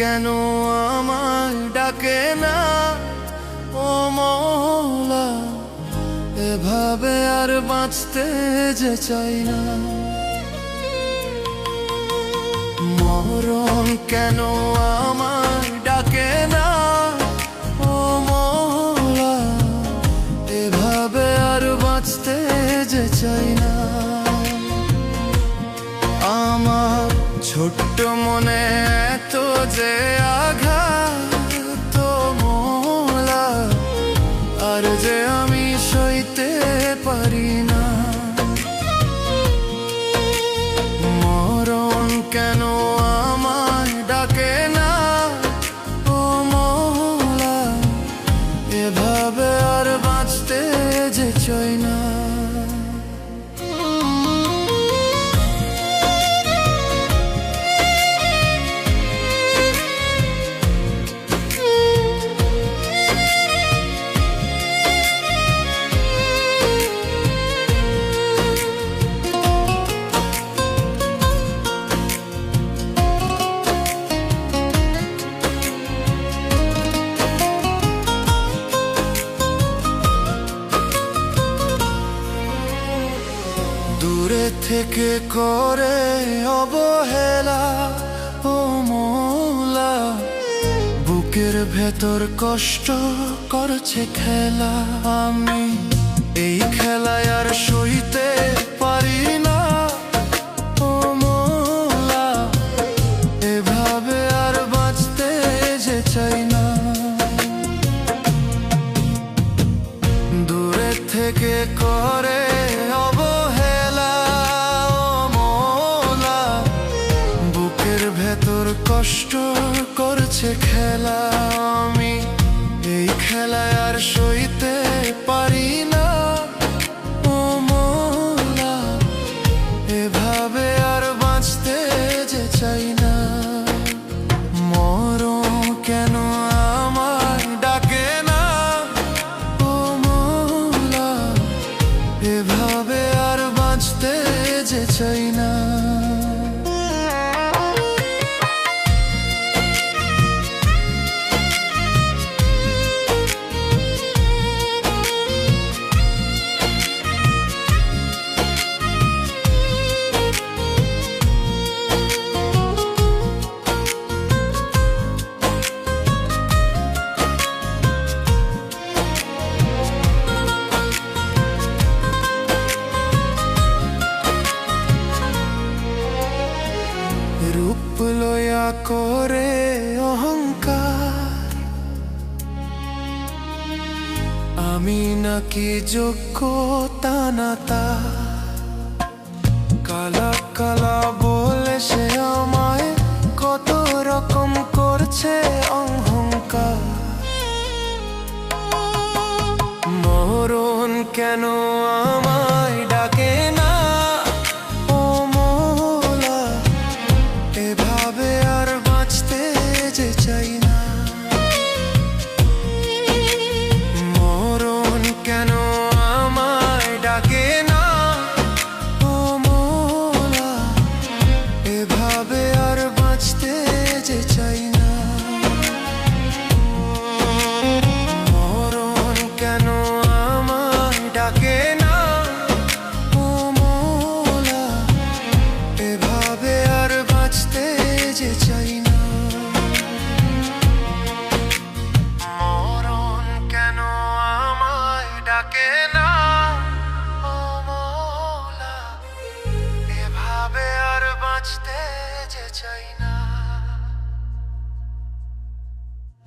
কেন আমায় ডাকে না? ও মৌলা এভাবে আর বাঁচতে যে চাই না। মরণ কেন আমায় ডাকে না? ও মৌলা এভাবে আর বাঁচতে যে চাই না। আর যে আমি সইতে পারি না। মরণ কেন আমায় ডাকে না? ও মহলা, এভাবে আর বাঁচতে যে চাই না। থেকে করে অবহেলা ও মোলা। বুকের ভেতর কষ্ট করছে খেলা। আমি এই খেলায় আর সইতে খেলা আমি, এই খেলায় আর সইতে পারি না। ও মোলা, এভাবে আর বাঁচতে যে চাই না। রূপ লয়া করে অহংকার। আমি নাকি যোগ্য তা না তা। কালা কালা বলে সে আমায় কত রকম করছে অহংকার। মরণ কেন আমায় ডাকে না। কোমলা, এভাবে আর বাঁচতে যে চাই মরণ কেন আমায় ডাকে না? আর বাঁচতে